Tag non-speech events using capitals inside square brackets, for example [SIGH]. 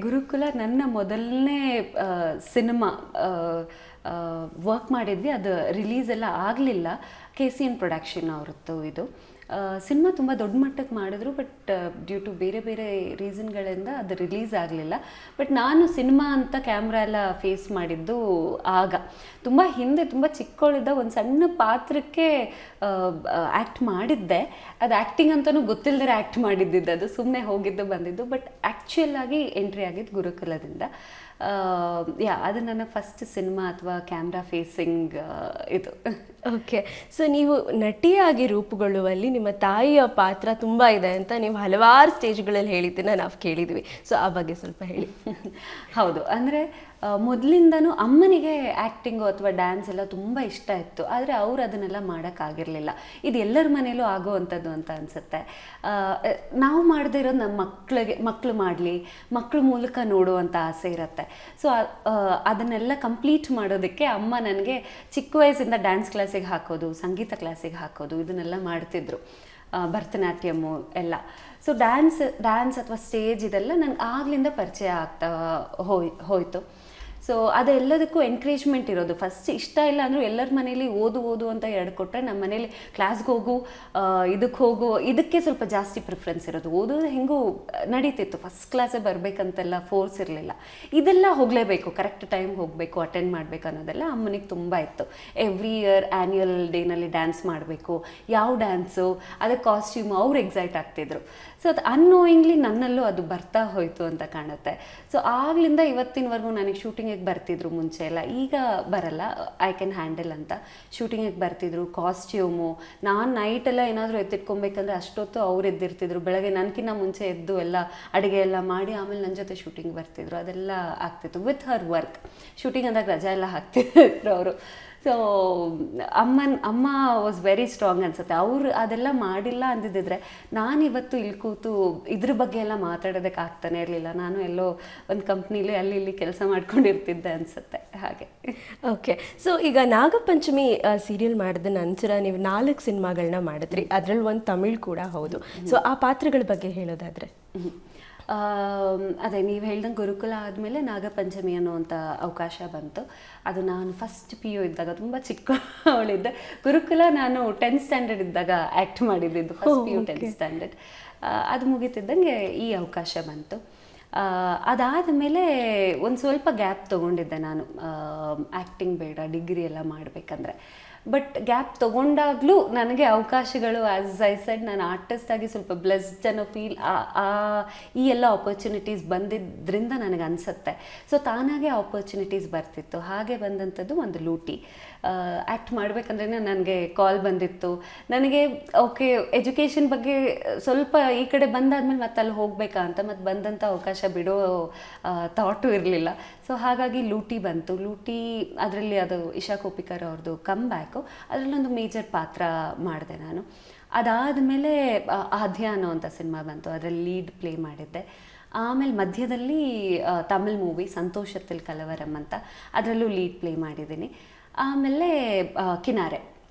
ಗುರುಕುಲ ನನ್ನ ಮೊದಲನೇ cinema work ಮಾಡಿದ್ವಿ. ಅದು ರಿಲೀಸ್ ಎಲ್ಲ ಆಗಲಿಲ್ಲ. ಕೆ ಸಿ ಎನ್ ಪ್ರೊಡಕ್ಷನ್ ಅವ್ರದ್ದು ಇದು. ಸಿನಿಮಾ ತುಂಬ ದೊಡ್ಡ ಮಟ್ಟಕ್ಕೆ ಮಾಡಿದ್ರು ಬಟ್ ಡ್ಯೂ ಟು ಬೇರೆ ಬೇರೆ ರೀಸನ್ಗಳಿಂದ ಅದು ರಿಲೀಸ್ ಆಗಲಿಲ್ಲ. ಬಟ್ ನಾನು ಸಿನಿಮಾ ಅಂತ ಕ್ಯಾಮ್ರಾ ಎಲ್ಲ ಫೇಸ್ ಮಾಡಿದ್ದು ಆಗ. ತುಂಬ ಹಿಂದೆ, ತುಂಬ ಚಿಕ್ಕವಳಿದ್ದ ಒಂದು ಸಣ್ಣ ಪಾತ್ರಕ್ಕೆ ಆ್ಯಕ್ಟ್ ಮಾಡಿದ್ದೆ. ಅದು ಆ್ಯಕ್ಟಿಂಗ್ ಅಂತಲೂ ಗೊತ್ತಿಲ್ಲದೆ ಆ್ಯಕ್ಟ್ ಮಾಡಿದ್ದಿದ್ದು ಅದು. ಸುಮ್ಮನೆ ಹೋಗಿದ್ದು, ಬಂದಿದ್ದು. ಬಟ್ ಆ್ಯಕ್ಚುಯಲ್ ಆಗಿ ಎಂಟ್ರಿ ಆಗಿದ್ದು ಗುರುಕುಲದಿಂದ. ಯಾ ಅದು ನನ್ನ ಫಸ್ಟ್ ಸಿನಿಮಾ ಅಥವಾ ಕ್ಯಾಮ್ರಾ ಫೇಸಿಂಗ್ ಇದು. ಓಕೆ ಸೊ ನೀವು ನಟಿಯಾಗಿ ರೂಪುಗೊಳ್ಳುವಲ್ಲಿ ನಿಮ್ಮ ತಾಯಿಯ ಪಾತ್ರ ತುಂಬ ಇದೆ ಅಂತ ನೀವು ಹಲವಾರು ಸ್ಟೇಜ್ಗಳಲ್ಲಿ ಹೇಳಿದ್ದನ್ನು ನಾವು ಕೇಳಿದ್ವಿ. ಸೊ ಆ ಬಗ್ಗೆ ಸ್ವಲ್ಪ ಹೇಳಿ. [LAUGHS] ಹೌದು. ಅಂದರೆ ಮೊದಲಿಂದನೂ ಅಮ್ಮನಿಗೆ ಆ್ಯಕ್ಟಿಂಗು ಅಥವಾ ಡ್ಯಾನ್ಸ್ ಎಲ್ಲ ತುಂಬ ಇಷ್ಟ ಇತ್ತು. ಆದರೆ ಅವ್ರು ಅದನ್ನೆಲ್ಲ ಮಾಡೋಕ್ಕಾಗಿರಲಿಲ್ಲ ಇದು ಎಲ್ಲರ ಮನೇಲೂ ಆಗುವಂಥದ್ದು ಅಂತ ಅನಿಸುತ್ತೆ. ನಾವು ಮಾಡದೇ ಇರೋದು ನಮ್ಮ ಮಕ್ಕಳಿಗೆ ಮಕ್ಕಳು ಮಾಡಲಿ ಮಕ್ಕಳ ಮೂಲಕ ನೋಡುವಂಥ ಆಸೆ ಇರುತ್ತೆ. ಸೊ ಅದನ್ನೆಲ್ಲ ಕಂಪ್ಲೀಟ್ ಮಾಡೋದಕ್ಕೆ ಅಮ್ಮ ನನಗೆ ಚಿಕ್ಕ ವಯಸ್ಸಿಂದ ಡ್ಯಾನ್ಸ್ ಕ್ಲಾಸಿಗೆ ಹಾಕೋದು, ಸಂಗೀತ ಕ್ಲಾಸಿಗೆ ಹಾಕೋದು, ಇದನ್ನೆಲ್ಲ ಮಾಡ್ತಿದ್ರು. ಭರತನಾಟ್ಯಮ್ಮು ಎಲ್ಲ. ಸೊ ಡ್ಯಾನ್ಸ್ ಡ್ಯಾನ್ಸ್ ಅಥವಾ ಸ್ಟೇಜ್ ಇದೆಲ್ಲ ನನಗೆ ಆಗಲಿಂದ ಪರಿಚಯ ಆಗ್ತಾ ಹೋಯ್, ಹೋಯಿತು. ಸೊ ಅದೆಲ್ಲದಕ್ಕೂ ಎನ್ಕರೇಜ್ಮೆಂಟ್ ಇರೋದು. ಫಸ್ಟ್ ಇಷ್ಟ ಇಲ್ಲ ಅಂದರೂ ಎಲ್ಲರ ಮನೇಲಿ ಓದು ಓದು ಅಂತ ಎರಡು ಕೊಟ್ಟರೆ ನಮ್ಮ ಮನೇಲಿ ಕ್ಲಾಸ್ಗೆ ಹೋಗು ಇದಕ್ಕೆ ಹೋಗು, ಇದಕ್ಕೆ ಸ್ವಲ್ಪ ಜಾಸ್ತಿ ಪ್ರಿಫರೆನ್ಸ್ ಇರೋದು. ಓದೋದು ಹೆಂಗೂ ನಡೀತಿತ್ತು. ಫಸ್ಟ್ ಕ್ಲಾಸೇ ಬರಬೇಕಂತೆಲ್ಲ ಫೋರ್ಸ್ ಇರಲಿಲ್ಲ. ಇದೆಲ್ಲ ಹೋಗಲೇಬೇಕು. ಕರೆಕ್ಟ್ ಟೈಮ್ ಹೋಗಬೇಕು ಅಟೆಂಡ್ ಮಾಡಬೇಕು ಅನ್ನೋದೆಲ್ಲ ಅಮ್ಮನಿಗೆ ತುಂಬ ಇತ್ತು. ಎವ್ರಿ ಇಯರ್ ಆ್ಯನ್ಯುಯಲ್ ಡೇನಲ್ಲಿ ಡ್ಯಾನ್ಸ್ ಮಾಡಬೇಕು. ಯಾವ ಡ್ಯಾನ್ಸು ಅದಕ್ಕೆ ಕಾಸ್ಟ್ಯೂಮ್ ಅವ್ರು ಎಕ್ಸೈಟ್ ಆಗ್ತಿದ್ರು. ಸೊ ಅದು ಅನ್ನೋಯಿಂಗ್ಲಿ ನನ್ನಲ್ಲೂ ಅದು ಬರ್ತಾ ಹೋಯಿತು ಅಂತ ಕಾಣುತ್ತೆ. ಸೊ ಆಗಲಿಂದ ಇವತ್ತಿನವರೆಗೂ ನನಗೆ ಶೂಟಿಂಗಿಗೆ ಬರ್ತಿದ್ರು ಮುಂಚೆ ಎಲ್ಲ, ಈಗ ಬರಲ್ಲ ಐ ಕ್ಯಾನ್ ಹ್ಯಾಂಡಲ್ ಅಂತ. ಶೂಟಿಂಗಿಗೆ ಬರ್ತಿದ್ರು ಕಾಸ್ಟ್ಯೂಮು ನಾನು ನೈಟೆಲ್ಲ ಏನಾದರೂ ಎತ್ತಿಟ್ಕೊಬೇಕಂದ್ರೆ ಅಷ್ಟೊತ್ತು ಅವ್ರು ಎದ್ದಿರ್ತಿದ್ರು. ಬೆಳಗ್ಗೆ ನನಗಿನ್ನ ಮುಂಚೆ ಎದ್ದು ಎಲ್ಲ ಅಡುಗೆ ಎಲ್ಲ ಮಾಡಿ ಆಮೇಲೆ ನನ್ನ ಜೊತೆ ಶೂಟಿಂಗ್ ಬರ್ತಿದ್ರು. ಅದೆಲ್ಲ ಆಗ್ತಿತ್ತು. ವಿತ್ ಹರ್ ವರ್ಕ್ ಶೂಟಿಂಗ್ ಅಂದಾಗ ರಜಾ ಎಲ್ಲ ಹಾಕ್ತಿದ್ರು ಅವರು. ಸೊ ಅಮ್ಮನ ಅಮ್ಮ ವಾಸ್ ವೆರಿ ಸ್ಟ್ರಾಂಗ್ ಅನ್ಸುತ್ತೆ. ಅವರು ಅದೆಲ್ಲ ಮಾಡಿಲ್ಲ ಅಂದಿದ್ದಿದ್ರೆ ನಾನು ಇವತ್ತು ಇಲ್ಲಿ ಕೂತು ಇದ್ರ ಬಗ್ಗೆ ಎಲ್ಲ ಮಾತಾಡೋದಕ್ಕೆ ಆಗ್ತಾನೆ ಇರಲಿಲ್ಲ. ನಾನು ಎಲ್ಲೋ ಒಂದು ಕಂಪ್ನಿಲಿ ಅಲ್ಲಿ ಇಲ್ಲಿ ಕೆಲಸ ಮಾಡ್ಕೊಂಡಿರ್ತಿದ್ದೆ ಅನ್ಸುತ್ತೆ ಹಾಗೆ. ಓಕೆ ಸೊ ಈಗ ನಾಗಪಂಚಮಿ ಸೀರಿಯಲ್ ಮಾಡಿದ ನಂತರ ನೀವು ನಾಲ್ಕು ಸಿನಿಮಾಗಳನ್ನ ಮಾಡಿದ್ರಿ. ಅದರಲ್ಲಿ ಒಂದು ತಮಿಳ್ ಕೂಡ ಹೌದು. ಸೊ ಆ ಪಾತ್ರಗಳ ಬಗ್ಗೆ ಹೇಳೋದಾದ್ರೆ. ಅದೇ ನೀವು ಹೇಳ್ದಂಗೆ ಗುರುಕುಲ ಆದಮೇಲೆ ನಾಗಪಂಚಮಿ ಅನ್ನುವಂಥ ಅವಕಾಶ ಬಂತು. ಅದು ನಾನು ಫಸ್ಟ್ ಪಿ ಯು ಇದ್ದಾಗ ತುಂಬ ಚಿಕ್ಕವಳಿದ್ದೆ [LAUGHS] ಗುರುಕುಲ ನಾನು ಟೆಂತ್ ಸ್ಟ್ಯಾಂಡರ್ಡ್ ಇದ್ದಾಗ act ಮಾಡಿದ್ದಿದ್ದು first P U tenth standard ಅದು ಮುಗಿತಿದ್ದಂಗೆ ಈ ಅವಕಾಶ ಬಂತು. ಅದಾದ ಮೇಲೆ ಒಂದು ಸ್ವಲ್ಪ ಗ್ಯಾಪ್ ತೊಗೊಂಡಿದ್ದೆ ನಾನು. ಆ್ಯಕ್ಟಿಂಗ್ ಬೇಡ ಡಿಗ್ರಿ ಎಲ್ಲ ಮಾಡಬೇಕಂದ್ರೆ. ಬಟ್ ಗ್ಯಾಪ್ ತೊಗೊಂಡಾಗಲೂ ನನಗೆ ಅವಕಾಶಗಳು ಆ್ಯಸ್ ಐ ಸೆಡ್ ನಾನು ಆರ್ಟಿಸ್ಟ್ ಆಗಿ ಸ್ವಲ್ಪ ಬ್ಲೆಸ್ಡ್ ಅನ್ನೋ ಫೀಲ್ ಆ ಈ ಎಲ್ಲ ಆಪರ್ಚುನಿಟೀಸ್ ಬಂದಿದ್ದರಿಂದ ನನಗೆ ಅನಿಸುತ್ತೆ. ಸೊ ತಾನಾಗೆ ಆಪರ್ಚುನಿಟೀಸ್ ಬರ್ತಿತ್ತು. ಹಾಗೆ ಬಂದಂಥದ್ದು ಒಂದು ಲೂಟಿ. ಆ್ಯಕ್ಟ್ ಮಾಡಬೇಕಂದ್ರೆ ನನಗೆ ಕಾಲ್ ಬಂದಿತ್ತು. ನನಗೆ ಓಕೆ ಎಜುಕೇಷನ್ ಬಗ್ಗೆ ಸ್ವಲ್ಪ ಈ ಕಡೆ ಬಂದಾದ್ಮೇಲೆ ಮತ್ತೆ ಅಲ್ಲಿ ಹೋಗಬೇಕಾ ಅಂತ, ಮತ್ತು ಬಂದಂಥ ಅವಕಾಶ ಅವಕಾಶ ಬಿಡೋ ಥಾಟು ಇರಲಿಲ್ಲ. ಸೊ ಹಾಗಾಗಿ ಲೂಟಿ ಬಂತು. ಲೂಟಿ ಅದರಲ್ಲಿ ಅದು ಇಶಾ ಕೋಪಿಕರ್ ಅವ್ರದ್ದು ಕಮ್ ಬ್ಯಾಕು ಅದರಲ್ಲೊಂದು ಮೇಜರ್ ಪಾತ್ರ ಮಾಡಿದೆ ನಾನು. ಅದಾದ ಮೇಲೆ ಆದ್ಯ ಅನ್ನೋ ಅಂಥ ಸಿನಿಮಾ ಬಂತು. ಅದರಲ್ಲಿ ಲೀಡ್ ಪ್ಲೇ ಮಾಡಿದ್ದೆ. ಆಮೇಲೆ ಮಧ್ಯದಲ್ಲಿ ತಮಿಳ್ ಮೂವಿ ಸಂತೋಷ ತಿಲ್ ಕಲವರಂ ಅಂತ. ಅದರಲ್ಲೂ ಲೀಡ್ ಪ್ಲೇ ಮಾಡಿದ್ದೀನಿ. ಆಮೇಲೆ ಕಿನಾರೆ.